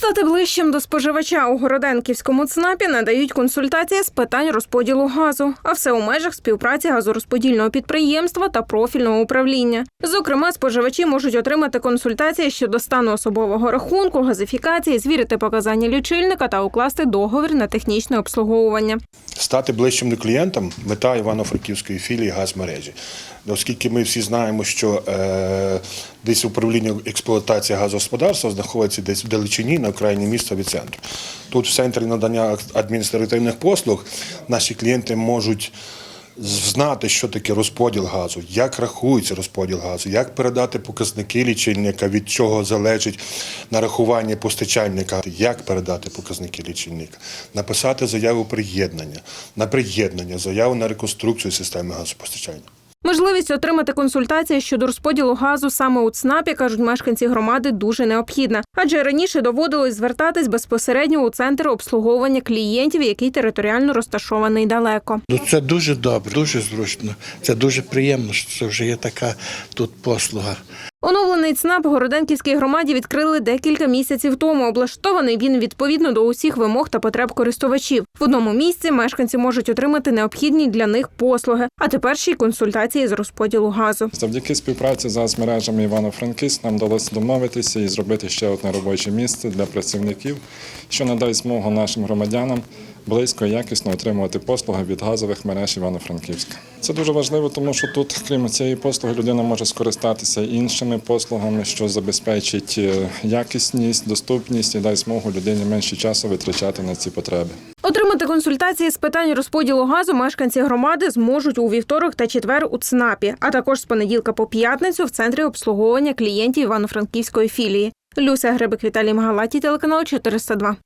Стати ближчим до споживача у Городенківському ЦНАПі надають консультації з питань розподілу газу, а все у межах співпраці газорозподільного підприємства та профільного управління. Зокрема, споживачі можуть отримати консультації щодо стану особового рахунку, газифікації, звірити показання лічильника та укласти договір на технічне обслуговування. Стати ближчим до клієнтам мета Івано-Франківської філії газмережі. Оскільки ми всі знаємо, що е, десь управління експлуатації газогосподарства знаходиться десь в далечині на окраїні міста від центру. Тут в центрі надання адміністративних послуг наші клієнти можуть знати, що таке розподіл газу, як рахується розподіл газу, як передати показники лічильника, від чого залежить нарахування постачальника, як передати показники лічильника, написати заяву приєднання, на приєднання, заяву на реконструкцію системи газопостачання. Можливість отримати консультації щодо розподілу газу саме у ЦНАПі, кажуть мешканці громади, дуже необхідна. Адже раніше доводилось звертатись безпосередньо у центр обслуговування клієнтів, який територіально розташований далеко. Ну, це дуже добре, дуже зручно. Це дуже приємно, що це вже є така тут послуга. Оновлений ЦНАП Городенківській громаді відкрили декілька місяців тому. Облаштований він відповідно до усіх вимог та потреб користувачів. В одному місці мешканці можуть отримати необхідні для них послуги, а тепер ще й консультації з розподілу газу. Завдяки співпраці з мережами Івано-Франківськ нам вдалося домовитися і зробити ще одне робоче місце для працівників, що надасть змогу нашим громадянам близько і якісно отримувати послуги від газових мереж Івано-Франківська. Це дуже важливо, тому що тут, крім цієї послуги, людина може скористатися іншими послугами, що забезпечить е, якісність, доступність і дасть змогу людині менше часу витрачати на ці потреби. Отримати консультації з питань розподілу газу мешканці громади зможуть у вівторок та четвер у ЦНАПі, а також з понеділка по п'ятницю в центрі обслуговування клієнтів Івано-Франківської філії. Люся Гребик, Віталій Магалаті, телеканал 402.